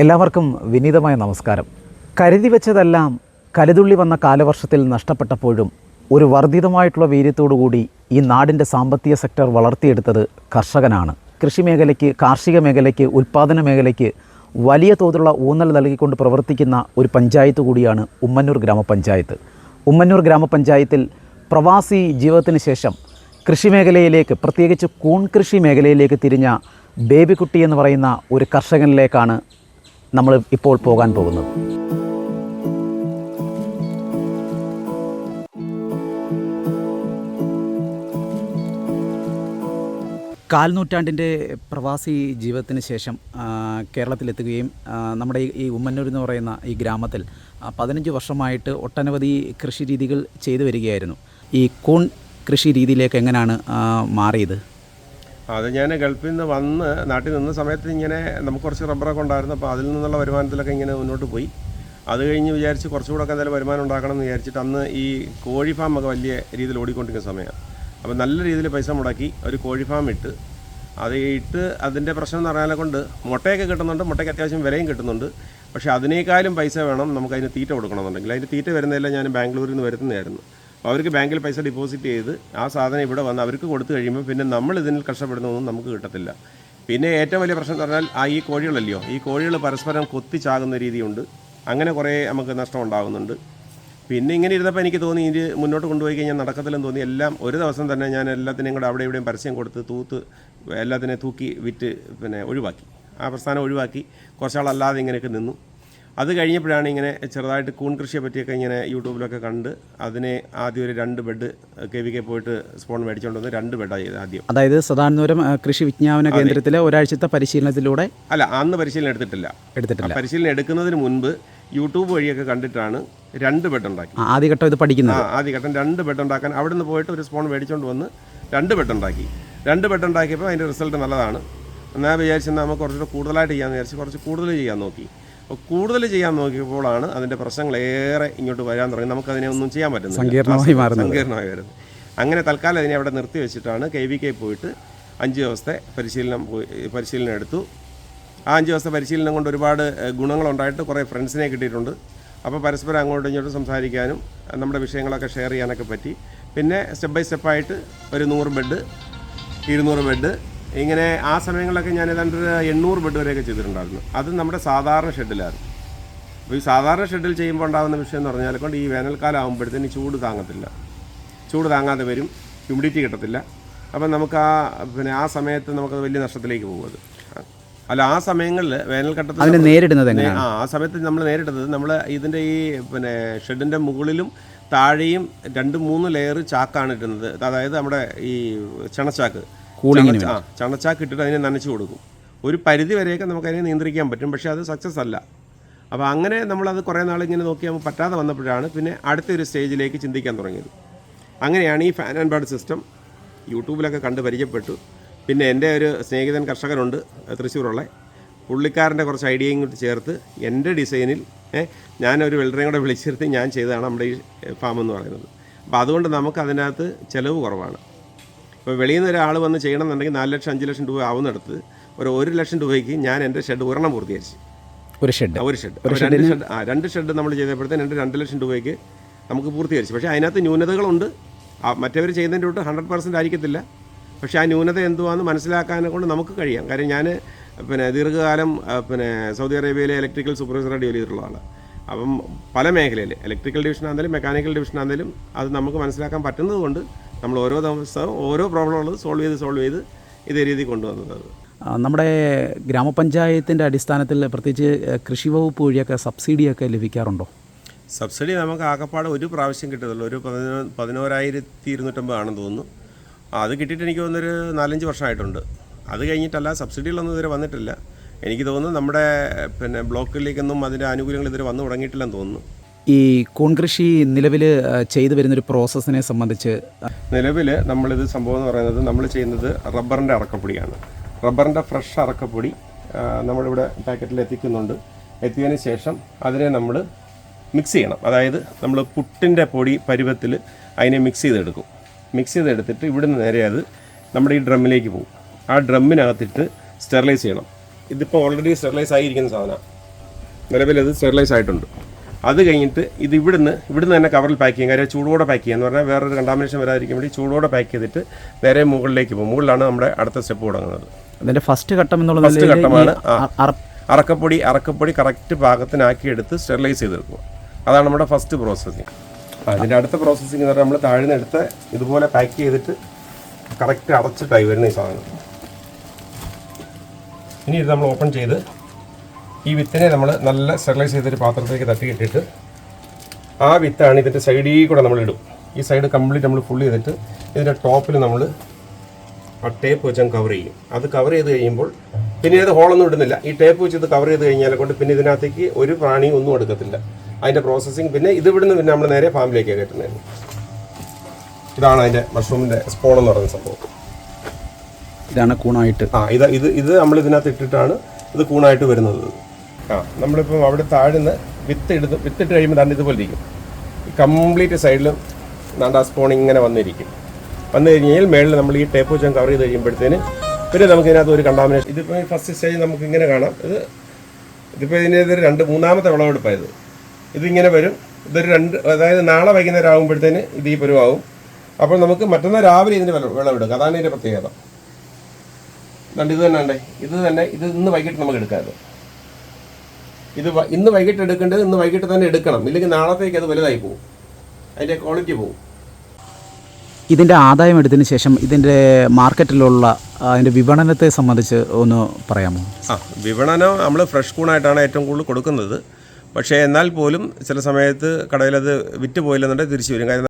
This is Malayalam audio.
എല്ലാവർക്കും വിനീതമായ നമസ്കാരം. കരുതി വെച്ചതെല്ലാം കരുതുള്ളി വന്ന കാലവർഷത്തിൽ നഷ്ടപ്പെട്ടപ്പോഴും ഒരു വർദ്ധിതമായിട്ടുള്ള വീര്യത്തോടുകൂടി ഈ നാടിന്റെ സാമ്പത്തിക സെക്ടർ വളർത്തിയെടുത്തത് കർഷകനാണ്. കൃഷി മേഖലയ്ക്ക് കാർഷിക മേഖലയ്ക്ക് ഉൽപ്പാദന മേഖലയ്ക്ക് വലിയ തോതിലുള്ള ഊന്നൽ നൽകിക്കൊണ്ട് പ്രവർത്തിക്കുന്ന ഒരു പഞ്ചായത്ത് കൂടിയാണ് ഉമ്മന്നൂർ ഗ്രാമപഞ്ചായത്ത്. ഉമ്മന്നൂർ ഗ്രാമപഞ്ചായത്തിൽ പ്രവാസി ജീവിതത്തിന് ശേഷം കൃഷി മേഖലയിലേക്ക് പ്രത്യേകിച്ച് കൂൺ കൃഷി മേഖലയിലേക്ക് തിരിഞ്ഞ ബേബിക്കുട്ടി എന്ന് പറയുന്ന ഒരു കർഷകനിലേക്കാണ് നമ്മൾ ഇപ്പോൾ പോകാൻ പോകുന്നത്. കാൽനൂറ്റാണ്ടിന്റെ പ്രവാസി ജീവിതത്തിന് ശേഷം കേരളത്തിലെത്തുകയും നമ്മുടെ ഈ- ഉമ്മന്നൂർ എന്ന് പറയുന്ന ഈ ഗ്രാമത്തിൽ പതിനഞ്ച് വർഷമായിട്ട് ഒട്ടനവധി കൃഷി രീതികൾ ചെയ്തു വരികയായിരുന്നു. ഈ കൂൺ കൃഷി രീതിയിലേക്ക് എങ്ങനെയാണ് മാറിയത്? അത് ഞാൻ ഗൾഫിൽ നിന്ന് വന്ന് നാട്ടിൽ നിന്ന സമയത്ത് ഇങ്ങനെ നമുക്ക് കുറച്ച് റബ്ബറൊക്കെ ഉണ്ടായിരുന്നു. അപ്പോൾ അതിൽ നിന്നുള്ള വരുമാനത്തിലൊക്കെ ഇങ്ങനെ മുന്നോട്ട് പോയി. അത് കഴിഞ്ഞ് വിചാരിച്ച് കുറച്ചുകൂടെ ഒക്കെ എന്തായാലും വരുമാനം ഉണ്ടാക്കണം എന്ന് വിചാരിച്ചിട്ട് അന്ന് ഈ കോഴി ഫാം ഒക്കെ വലിയ രീതിയിൽ ഓടിക്കൊണ്ടിരിക്കുന്ന സമയമാണ്. അപ്പോൾ നല്ല രീതിയിൽ പൈസ മുടക്കി ഒരു കോഴി ഫാം ഇട്ട് അത് ഇട്ട് അതിന്റെ പ്രശ്നം എന്ന് പറഞ്ഞാൽ കൊണ്ട് മുട്ടയൊക്കെ കിട്ടുന്നുണ്ട്. മുട്ടയ്ക്ക് അത്യാവശ്യം വിലയും കിട്ടുന്നുണ്ട്. പക്ഷേ അതിനേക്കാളും പൈസ വേണം നമുക്ക് അതിന് തീറ്റ കൊടുക്കണമെന്നുണ്ടെങ്കിൽ. അതിന് തീറ്റ വരുന്നതെല്ലാം ഞാൻ ബാംഗ്ലൂരിൽ നിന്ന് വരുന്നതായിരുന്നു അപ്പോൾ അവർക്ക് ബാങ്കിൽ പൈസ ഡിപ്പോസിറ്റ് ചെയ്ത് ആ സാധനം ഇവിടെ വന്ന് അവർക്ക് കൊടുത്തു കഴിയുമ്പോൾ പിന്നെ നമ്മൾ ഇതിൽ കഷ്ടപ്പെടുന്നതൊന്നും നമുക്ക് കിട്ടത്തില്ല. പിന്നെ ഏറ്റവും വലിയ പ്രശ്നം എന്ന് പറഞ്ഞാൽ ആ ഈ കോഴികളല്ലയോ? ഈ കോഴികൾ പരസ്പരം കൊത്തിച്ചാകുന്ന രീതിയുണ്ട്. അങ്ങനെ കുറേ നമുക്ക് നഷ്ടം ഉണ്ടാകുന്നുണ്ട്. പിന്നെ ഇങ്ങനെ ഇരുന്നപ്പോൾ എനിക്ക് തോന്നി ഇത് മുന്നോട്ട് കൊണ്ടുപോയി കഴിഞ്ഞാൽ നടക്കത്തില്ലെന്ന് തോന്നി. എല്ലാം ഒരു ദിവസം തന്നെ ഞാൻ എല്ലാത്തിനെയും കൂടെ അവിടെ ഇവിടെയും പരസ്യം കൊടുത്ത് തൂത്ത് എല്ലാത്തിനെയും തൂക്കി വിറ്റ് പിന്നെ ഒഴിവാക്കി. ആ പ്രസ്ഥാനം ഒഴിവാക്കി. കുറച്ചാളല്ലാതെ ഇങ്ങനെയൊക്കെ നിന്നു. അത് കഴിഞ്ഞപ്പോഴാണ് ഇങ്ങനെ ചെറുതായിട്ട് കൂൺ കൃഷിയെ പറ്റിയൊക്കെ ഇങ്ങനെ യൂട്യൂബിലൊക്കെ കണ്ട് അതിനെ ആദ്യം ഒരു രണ്ട് ബെഡ് കെ വി കെ പോയിട്ട് സ്പോൺ മേടിച്ചുകൊണ്ട് വന്ന് രണ്ട് ബെഡ് ചെയ്തത് ആദ്യം. അതായത് സദാനൂരം കൃഷി വിജ്ഞാപന കേന്ദ്രത്തിലെ ഒരാഴ്ചത്തെ പരിശീലനത്തിലൂടെ അല്ല അന്ന് പരിശീലനം എടുത്തിട്ടില്ല. എടുത്തിട്ടില്ല. പരിശീലനം എടുക്കുന്നതിന് മുൻപ് യൂട്യൂബ് വഴിയൊക്കെ കണ്ടിട്ടാണ് രണ്ട് ബെഡ് ഉണ്ടാക്കി. ആദ്യഘട്ടം ഇത് പഠിക്കുന്നത്. ആദ്യഘട്ടം രണ്ട് ബെഡ് ഉണ്ടാക്കാൻ അവിടെ നിന്ന് പോയിട്ട് ഒരു സ്പോൺ മേടിച്ചുകൊണ്ട് വന്ന് രണ്ട് ബെഡ് ഉണ്ടാക്കി. രണ്ട് ബെഡ് ഉണ്ടാക്കിയപ്പോൾ അതിന്റെ റിസൾട്ട് നല്ലതാണ്. എന്നാൽ വിചാരിച്ചെന്നാൽ നമുക്ക് കുറച്ചുകൂടെ കൂടുതലായിട്ട് ചെയ്യാമെന്ന് വിചാരിച്ച് കുറച്ച് കൂടുതൽ ചെയ്യാൻ നോക്കി. കൂടുതൽ ചെയ്യാൻ നോക്കിയപ്പോഴാണ് അതിന്റെ പ്രശ്നങ്ങൾ ഏറെ ഇങ്ങോട്ട് വരാൻ തുടങ്ങി. നമുക്ക് അതിനെ ഒന്നും ചെയ്യാൻ പറ്റുന്നില്ല. സങ്കീർണമായി. സങ്കീർണമായി വരുന്നത് അങ്ങനെ തൽക്കാലം അതിനെ അവിടെ നിർത്തി വെച്ചിട്ടാണ് കെ വി കെ പോയിട്ട് അഞ്ച് ദിവസത്തെ പരിശീലനം പോയി പരിശീലനം എടുത്തു. ആ അഞ്ച് ദിവസത്തെ പരിശീലനം കൊണ്ട് ഒരുപാട് ഗുണങ്ങളുണ്ടായിട്ട് കുറേ ഫ്രണ്ട്സിനെ കിട്ടിയിട്ടുണ്ട്. അപ്പോൾ പരസ്പരം അങ്ങോട്ടും ഇങ്ങോട്ടും സംസാരിക്കാനും നമ്മുടെ വിഷയങ്ങളൊക്കെ ഷെയർ ചെയ്യാനൊക്കെ പറ്റി. പിന്നെ സ്റ്റെപ്പ് ബൈ സ്റ്റെപ്പായിട്ട് ഒരു നൂറ് ബെഡ് ഇരുന്നൂറ് ബെഡ് ഇങ്ങനെ ആ സമയങ്ങളിലൊക്കെ ഞാൻ ഏതാണ്ട് ഒരു എണ്ണൂറ് ബെഡ് വരെയൊക്കെ ചെയ്തിട്ടുണ്ടായിരുന്നു. അത് നമ്മുടെ സാധാരണ ഷെഡിലായിരുന്നു അപ്പോൾ ഈ സാധാരണ ഷെഡിൽ ചെയ്യുമ്പോൾ ഉണ്ടാകുന്ന വിഷയം എന്ന് പറഞ്ഞാൽ കൊണ്ട് ഈ വേനൽക്കാലം ആകുമ്പോഴത്തേന് ചൂട് താങ്ങത്തില്ല. ചൂട് താങ്ങാതെ വരും ഹ്യൂമിഡിറ്റി കിട്ടത്തില്ല. അപ്പം നമുക്ക് ആ പിന്നെ ആ സമയത്ത് നമുക്ക് വലിയ നഷ്ടത്തിലേക്ക് പോകും അല്ല ആ സമയങ്ങളിൽ വേനൽഘട്ടത്തിൽ നേരിടുന്നത് ആ ആ സമയത്ത് നമ്മൾ നേരിടുന്നത് നമ്മൾ ഇതിന്റെ ഈ പിന്നെ ഷെഡിന്റെ മുകളിലും താഴെയും രണ്ട് മൂന്ന് ലെയർ ചാക്കാണ് ഇടുന്നത്. അതായത് നമ്മുടെ ഈ ചണച്ചാക്ക്. കൂളിങ്ങിന് ആ ചണച്ചാക്ക് ഇട്ടിട്ട് അതിനെ നനച്ചു കൊടുക്കും. ഒരു പരിധി വരെയൊക്കെ നമുക്കതിനെ നിയന്ത്രിക്കാൻ പറ്റും പക്ഷേ അത് സക്സസ് അല്ല. അപ്പോൾ അങ്ങനെ നമ്മളത് കുറേ നാൾ ഇങ്ങനെ നോക്കി നമുക്ക് പറ്റാതെ വന്നപ്പോഴാണ് പിന്നെ അടുത്തൊരു സ്റ്റേജിലേക്ക് ചിന്തിക്കാൻ തുടങ്ങിയത്. അങ്ങനെയാണ് ഈ ഫാൻ ആൻഡ് ബാഡ് സിസ്റ്റം യൂട്യൂബിലൊക്കെ കണ്ട് പരിചയപ്പെട്ടു. പിന്നെ എന്റെ ഒരു സ്നേഹിതൻ കർഷകനുണ്ട് തൃശ്ശൂരുള്ള. പുള്ളിക്കാരന്റെ കുറച്ച് ഐഡിയയും കൂടി ചേർത്ത് എന്റെ ഡിസൈനിൽ ഞാനൊരു വെൽഡറേയും കൂടെ വിളിച്ചിരുത്തി ഞാൻ ചെയ്തതാണ് നമ്മുടെ ഈ ഫാം എന്ന് പറയുന്നത്. അപ്പോൾ അതുകൊണ്ട് നമുക്ക് അതിനകത്ത് ചിലവ് കുറവാണ്. ഇപ്പോൾ വെളിയിൽ നിന്ന് ഒരാൾ വന്ന് ചെയ്യണമെന്നുണ്ടെങ്കിൽ നാല് ലക്ഷം അഞ്ച് ലക്ഷം രൂപ ആവുന്നിടത്ത് ഒരു ഒരു ലക്ഷം രൂപയ്ക്ക് ഞാൻ എന്റെ ഷെഡ് ഒരെണ്ണം പൂർത്തീകരിച്ചു. ഒരു ഷെഡ്. ഒരു ഷെഡ്. ഒരു രണ്ട് ഷെഡ് ആ രണ്ട് ഷെഡ് നമ്മൾ ചെയ്തപ്പോഴത്തേന് രണ്ട് രണ്ട് ലക്ഷം രൂപയ്ക്ക് നമുക്ക് പൂർത്തീകരിച്ചു. പക്ഷേ അതിനകത്ത് ന്യൂനതകളുണ്ട്. ആ, മറ്റവർ ചെയ്യുന്നതിന്റെ തൊട്ട് ഹൺഡ്രഡ് പെർസെന്റ് ആയിരിക്കത്തില്ല. പക്ഷേ ആ ന്യൂനത എന്തുവാന്ന് മനസ്സിലാക്കാനെ കൊണ്ട് നമുക്ക് കഴിയാം. കാര്യം ഞാൻ പിന്നെ ദീർഘകാലം പിന്നെ സൗദി അറേബ്യയിലെ ഇലക്ട്രിക്കൽ സൂപ്പർവൈസറായിട്ട് ജോലി ചെയ്തിട്ടുള്ള ആളാണ് അപ്പം പല മേഖലയിൽ ഇലക്ട്രിക്കൽ ഡിവിഷൻ ആണെങ്കിലും മെക്കാനിക്കൽ ഡിവിഷൻ ആണെങ്കിലും അത് നമുക്ക് മനസ്സിലാക്കാൻ പറ്റുന്നത് കൊണ്ട് നമ്മൾ ഓരോ ദിവസവും ഓരോ പ്രോബ്ലം ഉള്ളത് സോൾവ് ചെയ്ത് സോൾവ് ചെയ്ത് ഇതേ രീതി കൊണ്ടുവന്നത്. നമ്മുടെ ഗ്രാമപഞ്ചായത്തിന്റെ അടിസ്ഥാനത്തിൽ പ്രത്യേകിച്ച് കൃഷി വകുപ്പ് വഴിയൊക്കെ സബ്സിഡിയൊക്കെ ലഭിക്കാറുണ്ടോ? സബ്സിഡി നമുക്ക് ആകപ്പാട് ഒരു പ്രാവശ്യം കിട്ടത്തുള്ളൂ. ഒരു പതിനോ പതിനോരായിരത്തി ഇരുന്നൂറ്റമ്പതാണെന്ന് തോന്നുന്നു. അത് കിട്ടിയിട്ട് എനിക്ക് തോന്നുന്നൊരു നാലഞ്ച് വർഷമായിട്ടുണ്ട്. അത് കഴിഞ്ഞിട്ടല്ല സബ്സിഡികളൊന്നും ഇതുവരെ വന്നിട്ടില്ല. എനിക്ക് തോന്നുന്നു നമ്മുടെ പിന്നെ ബ്ലോക്കിലേക്കൊന്നും അതിന്റെ ആനുകൂല്യങ്ങൾ ഇതുവരെ വന്നു തുടങ്ങിയിട്ടില്ലെന്ന് തോന്നുന്നു. ഈ കൂൺ കൃഷി നിലവിൽ ചെയ്തു വരുന്നൊരു പ്രോസസ്സിനെ സംബന്ധിച്ച് നിലവിൽ നമ്മളിത് സംഭവം എന്ന് പറയുന്നത് നമ്മൾ ചെയ്യുന്നത് റബ്ബറിന്റെ അറക്കപ്പൊടിയാണ് റബ്ബറിന്റെ ഫ്രഷ് അറക്കപ്പൊടി നമ്മളിവിടെ പാക്കറ്റിൽ എത്തിക്കുന്നുണ്ട്. എത്തിയതിന് ശേഷം അതിനെ നമ്മൾ മിക്സ് ചെയ്യണം. അതായത് നമ്മൾ പുട്ടിന്റെ പൊടി പരുവത്തിൽ അതിനെ മിക്സ് ചെയ്തെടുക്കും. മിക്സ് ചെയ്തെടുത്തിട്ട് ഇവിടുന്ന് നേരെ അത് നമ്മുടെ ഈ ഡ്രമ്മിലേക്ക് പോകും. ആ ഡ്രമ്മിനകത്തിട്ട് സ്റ്റെറിലൈസ് ചെയ്യണം. ഇതിപ്പോൾ ഓൾറെഡി സ്റ്റെറിലൈസ് ആയിരിക്കുന്ന സാധനമാണ്. നിലവിലത് സ്റ്റെറിലൈസ് ആയിട്ടുണ്ട്. അത് കഴിഞ്ഞിട്ട് ഇത് ഇവിടുന്ന് ഇവിടുന്ന് തന്നെ കവറിൽ പാക്ക് ചെയ്യും കാര്യം ചൂടോടെ പാക്ക് ചെയ്യുക എന്ന് പറഞ്ഞാൽ വേറൊരു കണ്ടാമിനേഷൻ വരാതിരിക്കാൻ വേണ്ടി ചൂടോടെ പാക്ക് ചെയ്തിട്ട് നേരെ മുകളിലേക്ക് പോകും. മുകളിലാണ് നമ്മുടെ അടുത്ത സ്റ്റെപ്പ് തുടങ്ങുന്നത്. അതിന്റെ ഫസ്റ്റ് ഘട്ടം എന്നുള്ള ഫസ്റ്റ് ഘട്ടമാണ് അറക്കപ്പൊടി അറക്കപ്പൊടി കറക്റ്റ് പാകത്തിനാക്കി എടുത്ത് സ്റ്റെറിലൈസ് ചെയ്തെടുക്കുക. അതാണ് നമ്മുടെ ഫസ്റ്റ് പ്രോസസ്സിങ് അതിന്റെ അടുത്ത പ്രോസസ്സിങ് എന്ന് പറഞ്ഞാൽ നമ്മൾ താഴ്ന്ന് എടുത്ത് ഇതുപോലെ പാക്ക് ചെയ്തിട്ട് കറക്റ്റ് അടച്ചിട്ടായി വരുന്ന ഈ സാധനം. ഇനി ഇത് നമ്മൾ ഓപ്പൺ ചെയ്ത് ഈ വിത്തിനെ നമ്മൾ നല്ല സ്റ്റെറിലൈസ് ചെയ്തൊരു പാത്രത്തിലേക്ക് തട്ടിയിട്ടിട്ട് ആ വിത്താണ് ഇതിന്റെ സൈഡിൽ കൂടെ നമ്മൾ ഇടും. ഈ സൈഡ് കംപ്ലീറ്റ് നമ്മൾ ഫുൾ ചെയ്തിട്ട് ഇതിന്റെ ടോപ്പിൽ നമ്മൾ ആ ടേപ്പ് വെച്ച് കവർ ചെയ്യും. അത് കവർ ചെയ്ത് കഴിയുമ്പോൾ പിന്നെ ഇത് ഹോളൊന്നും ഇടുന്നില്ല. ഈ ടേപ്പ് വെച്ച് ഇത് കവർ ചെയ്ത് കഴിഞ്ഞാൽ കൊണ്ട് പിന്നെ ഇതിനകത്തേക്ക് ഒരു പ്രാണിയും ഒന്നും എടുക്കത്തില്ല. അതിന്റെ പ്രോസസ്സിങ് പിന്നെ ഇത് ഇവിടുന്ന് പിന്നെ നമ്മൾ നേരെ ഫാമിലേക്ക് കയറ്റുന്നത് ഇതാണ് അതിന്റെ മഷ്റൂമിന്റെ സ്പോൺ എന്ന് പറയുന്ന സംഭവം. ഇതാണ് കൂണായിട്ട്. ആ ഇത് ഇത് ഇത് നമ്മൾ ഇതിനകത്ത് ഇട്ടിട്ടാണ് ഇത് കൂണായിട്ട് വരുന്നത്. ആ നമ്മളിപ്പം അവിടെ താഴ്ന്ന് വിത്ത് ഇടുന്ന വിത്തിട്ട് കഴിയുമ്പോൾ തന്നെ ഇതുപോലെ ഇരിക്കും. കംപ്ലീറ്റ് സൈഡിലും നാണ്ടാ സ്പൂൺ ഇങ്ങനെ വന്നിരിക്കും. വന്നു കഴിഞ്ഞാൽ മേളിൽ നമ്മൾ ഈ ടേപ്പ് വെച്ചാൽ കവർ ചെയ്ത് കഴിയുമ്പോഴത്തേന് പിന്നെ നമുക്ക് ഇതിനകത്ത് ഒരു കണ്ടാമിനേഷൻ ഇതിപ്പോൾ ഫസ്റ്റ് സ്റ്റേജ് നമുക്ക് ഇങ്ങനെ കാണാം. ഇത് ഇതിപ്പോൾ ഇതൊരു രണ്ട് മൂന്നാമത്തെ വിളവെടുപ്പായത് ഇതിങ്ങനെ വരും. ഇതൊരു രണ്ട് അതായത് നാളെ വൈകുന്നേരം ആകുമ്പോഴത്തേന് ഇത് ഈ പരുവാകും അപ്പോൾ നമുക്ക് മറ്റന്നാൾ രാവിലെ വിള വിളവെടുക്കുക അതാണ് ഇതിന്റെ പ്രത്യേകത. ഇത് തന്നെ ഉണ്ടേ ഇത് തന്നെ ഇത് ഇന്ന് വൈകിട്ട് നമുക്ക് എടുക്കാം ഇത് ഇന്ന് വൈകിട്ട് എടുക്കേണ്ടത് ഇന്ന് വൈകിട്ട് തന്നെ എടുക്കണം. ഇല്ലെങ്കിൽ നാളത്തേക്ക് അത് വലുതായി പോകും അതിന്റെ ക്വാളിറ്റി പോകും ഇതിന്റെ ആദായം എടുത്തതിന് ശേഷം ഇതിന്റെ മാർക്കറ്റിലുള്ള അതിന്റെ വിപണനത്തെ സംബന്ധിച്ച് ഒന്ന് പറയാമോ? ആ വിപണനം നമ്മൾ ഫ്രഷ് കൂണായിട്ടാണ് ഏറ്റവും കൂടുതൽ കൊടുക്കുന്നത്. പക്ഷേ എന്നാൽ പോലും ചില സമയത്ത് കടയിലത് വിറ്റ് പോയില്ലെന്നുണ്ടെങ്കിൽ തിരിച്ചു വരും. കാര്യം